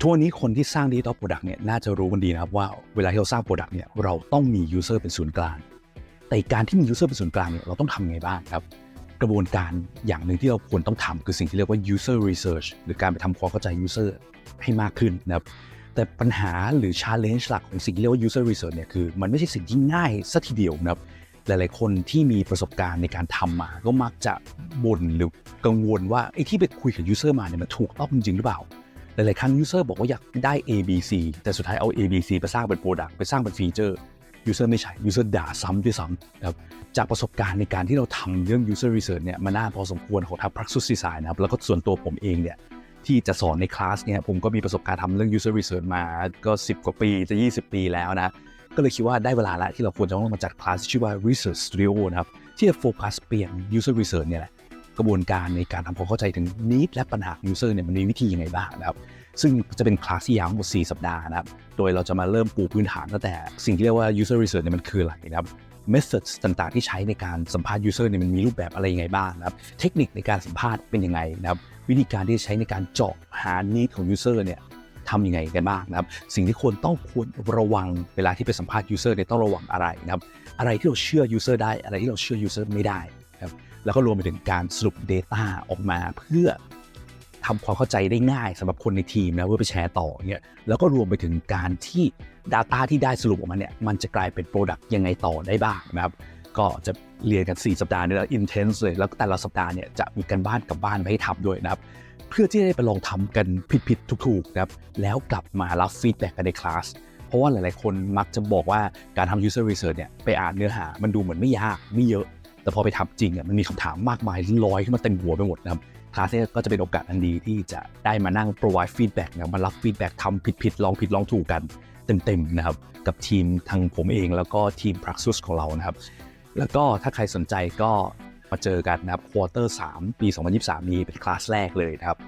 ทุกวันนี้คนที่สร้าง Digital Product เนี่ยน่าจะรู้กันดีนะครับว่าเวลาที่เราสร้าง Product เนี่ยเราต้องมี User เป็นศูนย์กลาง แต่การที่มี User เป็นศูนย์กลางเนี่ยเราต้องทำไงบ้างครับ กระบวนการอย่างหนึ่งที่เราควรต้องทำคือสิ่งที่เรียกว่า user research หรือการไปทำความเข้าใจ user ให้มากขึ้นนะครับแต่ปัญหาหรือ challenge หลักของสิ่งที่เรียกว่า user research เนี่ยคือมันไม่ใช่สิ่งที่ง่ายสัทีเดียวนะครับหลาย ๆ คนที่มีประสบการณ์ในการทำมา ก็มักจะบ่นหรือกังวลว่าไอ้ที่ไปคุยกับ user มาเนี่ยมันถูกต้องจริงหรือเปล่า หลาย ๆ ครั้ง user บอกว่าอยากได้ A B C แต่สุดท้ายเอา A B C ไปสร้างเป็น product ไปสร้างเป็นฟีเจอร์ user ไม่ใช่ user ด่าซ้ำด้วยซ้ำนะครับจากประสบการณ์ในการที่เราทำเรื่อง user research เนี่ยมานานพอสมควรของทาง Praxis Design นะครับแล้วก็ส่วนตัวผมเองเนี่ยที่จะสอนในคลาสเนี่ยผมก็มีประสบการณ์ทำเรื่อง user research มาก็ 10 กว่าปีจะ 20 ปีแล้วนะก็เลยคิดว่าได้เวลาแล้วที่เราควรจะต้องมาจัดคลาสที่ชื่อว่า research studio นะครับที่จะโฟกัสเปลี่ยน user research เนี่ยแหละ กระบวนการในการทำความเข้าใจถึง need และปัญหาของ user เนี่ยมันมีวิธียังไงบ้างนะครับ ซึ่งจะเป็นคลาสที่ยาวทั้งหมด 4 สัปดาห์นะครับ โดยเราจะมาเริ่มปูพื้นฐานตั้งแต่สิ่งที่เรียกว่า user research เนี่ยมันคืออะไรนะครับ methods ต่างๆ ที่ใช้ในการสัมภาษณ์ user เนี่ยมันมีรูปแบบอะไรยังไงบ้างนะครับ เทคนิคในการสัมภาษณ์เป็นยังไงนะครับ วิธีการที่ใช้ในการเจาะหา need ของ user เนี่ยทำยังไงกันบ้างนะครับ สิ่งที่ควรต้องควรระวังเวลาที่ไปสัมภาษณ์ user เนี่ยต้องระวังอะไรนะครับ อะไรที่เราเชื่อ user ได้ อะไรที่เราเชื่อ user ไม่ได้ แล้วก็รวมไปถึงการสรุป Data ออกมาเพื่อทำความเข้าใจได้ง่ายสำหรับคนในทีมนะเพื่อไปแชร์ต่อเนี่ยแล้วก็รวมไปถึงการที่ Data ที่ได้สรุปออกมาเนี่ยมันจะกลายเป็น Product ยังไงต่อได้บ้างนะครับก็จะเรียนกัน 4 สัปดาห์นี่แล้ว intense เลยแล้วแต่ละสัปดาห์เนี่ยจะมีกันบ้านกับบ้านมาให้ทำด้วยนะครับ เพื่อที่จะได้ไปลองทำกันผิดๆถูกๆนะครับแล้วกลับมารับฟีดแบ็กกันในคลาสเพราะว่าหลายๆคนมักจะบอกว่าการทำ user research เนี่ยไปอ่านเนื้อหามันดูเหมือนไม่ยากไม่เยอะ แต่พอไปทำจริงอะมันมีคำถามมากมายลอยขึ้นมาเต็มหัวไปหมดนะครับคลาสนี้ก็จะเป็นโอกาสอันดีที่จะได้มานั่ง provide feedback นะครับมารับ feedback ทำผิดๆลองผิดลองถูกกันเต็มๆนะครับกับทีมทางผมเองแล้วก็ทีม Praxis ของเรานะครับ แล้วก็ถ้าใครสนใจก็มาเจอกันนะครับควอเตอร์3ปี 2023 นี้เป็นคลาสแรกเลยนะครับ